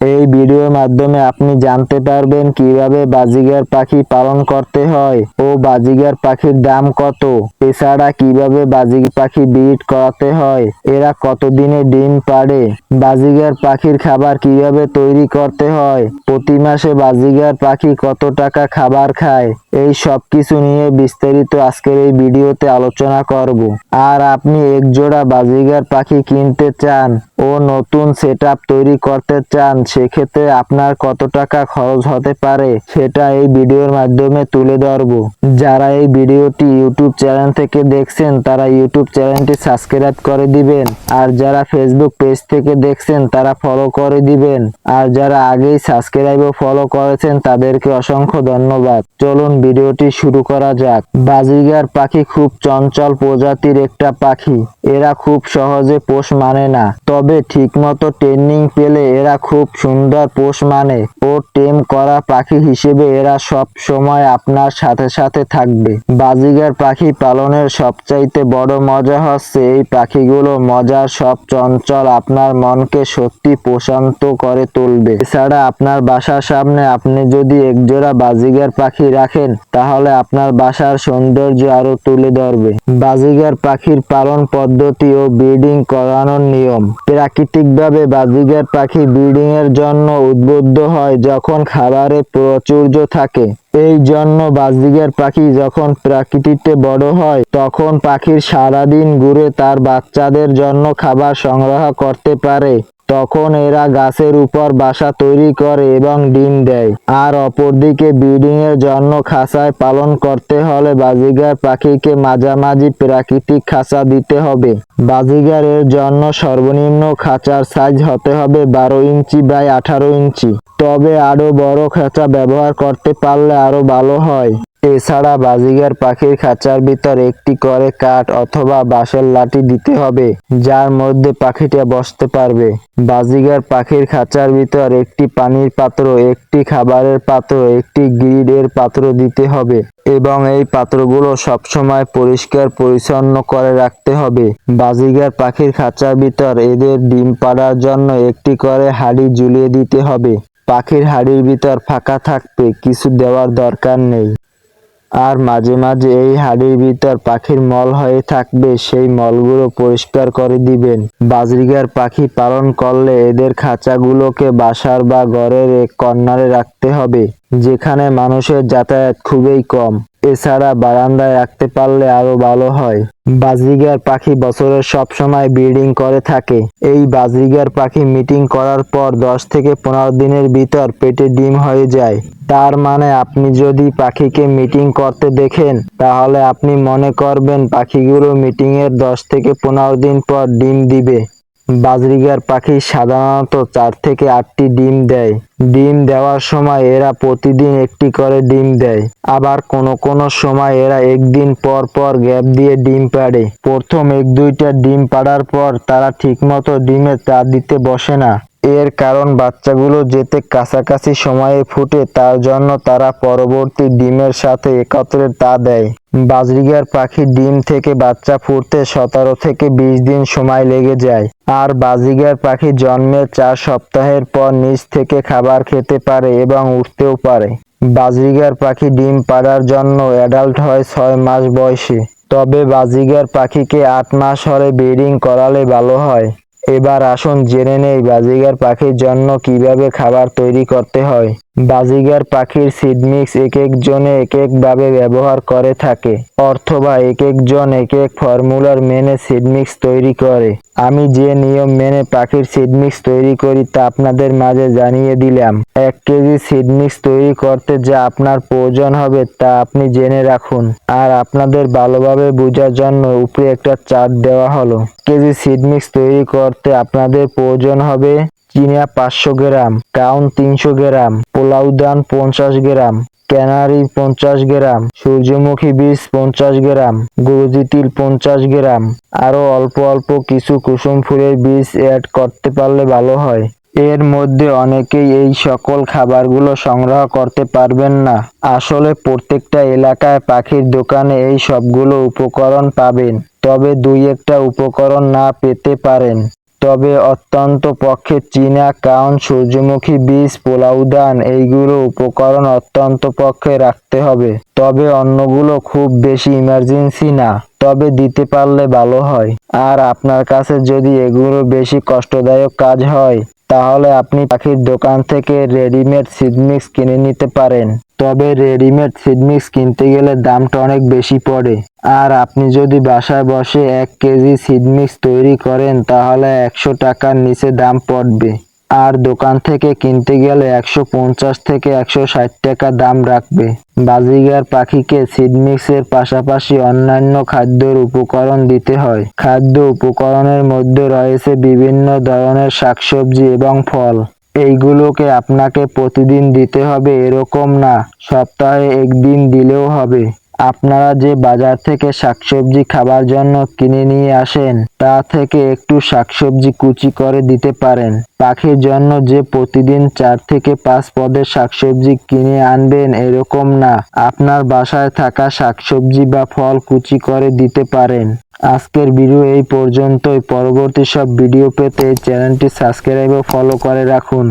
এই ভিডিওর মাধ্যমে আপনি জানতে পারবেন কীভাবে বাজিগার পাখি পালন করতে হয় ও বাজিগার পাখির দাম কত। এছাড়া কীভাবে বাজিগার পাখি ব্রিড করাতে হয়, এরা কতদিনে ডিম পাড়ে, বাজিগার পাখির খাবার কীভাবে তৈরি করতে হয়, প্রতি মাসে বাজিগার পাখি কত টাকা খাবার খায়, এই সব কিছু নিয়ে বিস্তারিত আজকের এই ভিডিওতে আলোচনা করব। আর আপনি এক জোড়া বাজিগার পাখি কিনতে চান ও নতুন সেট তৈরি করতে চান, সেক্ষেত্রে আপনার কত টাকা খরচ হতে পারে সেটা এই ভিডিওর মাধ্যমে তুলে ধরব। যারা এই ভিডিওটি ইউটিউব চ্যানেল থেকে দেখছেন, তারা ইউটিউব চ্যানেলটি সাবস্ক্রাইব করে দিবেন। আর যারা ফেসবুক পেজ থেকে দেখছেন, তারা ফলো করে দিবেন। আর যারা আগেই সাবস্ক্রাইব ও ফলো করেছেন, তাদেরকে অসংখ্য ধন্যবাদ। চলুন ভিডিওটি শুরু করা যাক। বাজিগার পাখি খুব চঞ্চল প্রজাতির একটা পাখি। এরা খুব সহজে পোষ মানে না। তবে ঠিকমতো ট্রেনিং পেলে এরা খুব সুন্দর পোষ মানে। ও টেম করা পাখি হিসেবে এরা সব সময় আপনার সাথে সাথে থাকবে। বাজিগার পাখি পালনের সবচাইতে বড় মজা হচ্ছে এই পাখিগুলো মজার সব চঞ্চল আপনার মনকে সত্যি প্রশান্ত করে তুলবে। এছাড়া আপনার বাসার সামনে আপনি যদি একজোড়া বাজিগার পাখি রাখেন, তাহলে আপনার বাসার সৌন্দর্য আরও তুলে ধরবে। বাজিগার পাখির পালন পদ্ধতি ও ব্রিডিং করানোর নিয়ম। প্রাকৃতিকভাবে বাজিগার পাখি ব্রিডিং এর জন্য উদ্বুদ্ধ হয় যখন খাবারে প্রচুর্য থাকে। এই জন্য বাজিগার পাখি যখন প্রাকৃতিতে বড় হয়, তখন পাখির সারাদিন ঘুরে তার বাচ্চাদের জন্য খাবার সংগ্রহ করতে পারে। তখন এরা গাছের উপর বাসা তৈরি করে এবং ডিম দেয়। আর অপরদিকে ব্রিডিং এর জন্য খাঁচায় পালন করতে হলে বাজিগার পাখিকে মাঝামাঝি প্রাকৃতিক খাঁচা দিতে হবে। বাজিগার এর জন্য সর্বনিম্ন খাঁচার সাইজ হতে হবে বারো ইঞ্চি বাই আঠারো ইঞ্চি। তবে আরও বড় খাঁচা ব্যবহার করতে পারলে আরও ভালো হয়। এছাড়া বাজিগার পাখির খাঁচার ভিতর একটি করে কাঠ অথবা বাঁশের লাঠি দিতে হবে, যার মধ্যে পাখিটা বসতে পারবে। বাজিগার পাখির খাঁচার ভিতর একটি পানির পাত্র, একটি খাবারের পাত্র, একটি গ্রিডের পাত্র দিতে হবে এবং এই পাত্রগুলো সবসময় পরিষ্কার পরিচ্ছন্ন করে রাখতে হবে। বাজিগার পাখির খাঁচার ভিতর এদের ডিম পাড়ার জন্য একটি করে হাড়ি ঝুলিয়ে দিতে হবে। পাখির হাড়ির ভিতর ফাঁকা থাকবে কিছু দেওয়ার দরকার নেই। আর মাঝে মাঝে এই হাড়ির ভিতর পাখির মল হয়ে থাকবে, সেই মলগুলো পরিষ্কার করে দিবেন। বাজরিগার পাখি পালন করলে এদের খাঁচাগুলোকে বাসার বা ঘরের এক কর্নারে রাখতে হবে। যেখানে মানুষের যাতায়াত খুবই কম। এছাড়া বারান্দায় রাখতে পারলে আরও ভালো হয়। বাজরিগার পাখি বছরের সব সময় ব্রিডিং করে থাকে। এই বাজরিগার পাখি মিটিং করার পর দশ থেকে পনেরো দিনের ভিতর পেটে ডিম হয়ে যায়। তার মানে আপনি যদি পাখিকে মিটিং করতে দেখেন, তাহলে আপনি মনে করবেন পাখিগুলো মিটিং এর দশ থেকে পনেরো দিন পর ডিম দিবে। বাজরিগার পাখি সাধারণত চার থেকে আটটি ডিম দেয়। ডিম দেওয়ার সময় এরা প্রতিদিন একটি করে ডিম দেয়। আবার কোনো কোনো সময় এরা একদিন পর পর গ্যাপ দিয়ে ডিম পাড়ে। প্রথম এক দুইটা ডিম পাড়ার পর তারা ঠিকমতো ডিমে চা দিতে বসে না। এর কারণ বাচ্চাগুলো যেতে কাছাকাছি সময়ে ফুটে, তার জন্য তারা পরবর্তী ডিমের সাথে একত্রে তা দেয়। বাজরিগার পাখি ডিম থেকে বাচ্চা ফুটতে সতেরো থেকে বিশ দিন সময় লেগে যায়। আর বাজিগার পাখি জন্মের চার সপ্তাহের পর নিচ থেকে খাবার খেতে পারে এবং উঠতেও পারে। বাজরিগার পাখি ডিম পাড়ার জন্য অ্যাডাল্ট হয় ছয় মাস বয়সে। তবে বাজিগার পাখিকে আট মাস হলে ব্রিডিং করালে ভালো হয়। এবার আসুন জেনে নেই বাজিগার পাখির জন্য কীভাবে খাবার তৈরি করতে হয়। বাজিগার পাখির সিড মিক্স এক এক জনে এক এক ভাবে ব্যবহার করে থাকে। অথবা এক একজন এক এক ফর্মুলার মেনে সিড মিক্স তৈরি করে। আমি যে নিয়ম মেনে পাখির সিড মিক্স তৈরি করি তা আপনাদের মাঝে জানিয়ে দিলাম। এক কেজি সিড মিক্স তৈরি করতে যা আপনার প্রয়োজন হবে তা আপনি জেনে রাখুন। আর আপনাদের ভালোভাবে বোঝার জন্য উপরে একটা চার্ট দেওয়া হলো। কেজি সিড মিক্স তৈরি করতে আপনাদের প্রয়োজন হবে চিনিয়া পাঁচশো গ্রাম, কাউন তিনশো গ্রাম পোলাও দান পঞ্চাশ গ্রাম, ক্যানারি পঞ্চাশ গ্রাম, সূর্যমুখী বীজ পঞ্চাশ গ্রাম গুরুজি তিল পঞ্চাশ গ্রাম। আরও অল্প অল্প কিছু কুসুম ফুলের বীজ অ্যাড করতে পারলে ভালো হয়। এর মধ্যে অনেকেই এই সকল খাবারগুলো সংগ্রহ করতে পারবেন না। আসলে প্রত্যেকটা এলাকায় পাখির দোকানে এই সবগুলো উপকরণ পাবেন, তবে দুই একটা উপকরণ না পেতে পারেন। তবে অত্যন্ত পক্ষে চীনা, কাউন, সূর্যমুখী বীজ পোলাউদান এইগুলো উপকরণ অত্যন্ত পক্ষে রাখতে হবে। তবে অন্যগুলো খুব বেশি ইমার্জেন্সি না, তবে দিতে পারলে ভালো হয়। আর আপনার কাছে যদি এগুলো বেশি কষ্টদায়ক কাজ হয়, তাহলে আপনি পাখির দোকান থেকে রেডিমেড সিডমিক্স কিনে নিতে পারেন। তবে রেডিমেড সিডমিক্স কিনতে গেলে দামটা অনেক বেশি পড়ে। আর আপনি যদি বাসায় বসে এক কেজি সিডমিক্স তৈরি করেন, তাহলে একশো টাকার নিচে দাম পড়বে। আর দোকান থেকে কিনতে গেলে একশো পঞ্চাশ থেকে একশো ষাট টাকা দাম রাখবে। বাজিগার পাখিকে সিডমিক্সের পাশাপাশি অন্যান্য খাদ্যের উপকরণ দিতে হয়। খাদ্য উপকরণের মধ্যে রয়েছে বিভিন্ন ধরনের শাকসবজি এবং ফল। এইগুলোকে আপনাকে প্রতিদিন দিতে হবে এরকম না সপ্তাহে একদিন দিলেও হবে। আপনারা যে বাজার থেকে শাকসবজি খাবার জন্য কিনে নিয়ে আসেন, তা থেকে একটু শাকসবজি কুচি করে দিতে পারেন। পাখির জন্য যে প্রতিদিন চার থেকে পাঁচ পদের শাকসবজি কিনে আনবেন এরকম না। আপনার বাসায় থাকা শাকসবজি বা ফল কুচি করে দিতে পারেন। আজকের ভিডিও এই পর্যন্তই। পরবর্তী সব ভিডিও পেতে চ্যানেলটি সাবস্ক্রাইব ও ফলো করে রাখুন।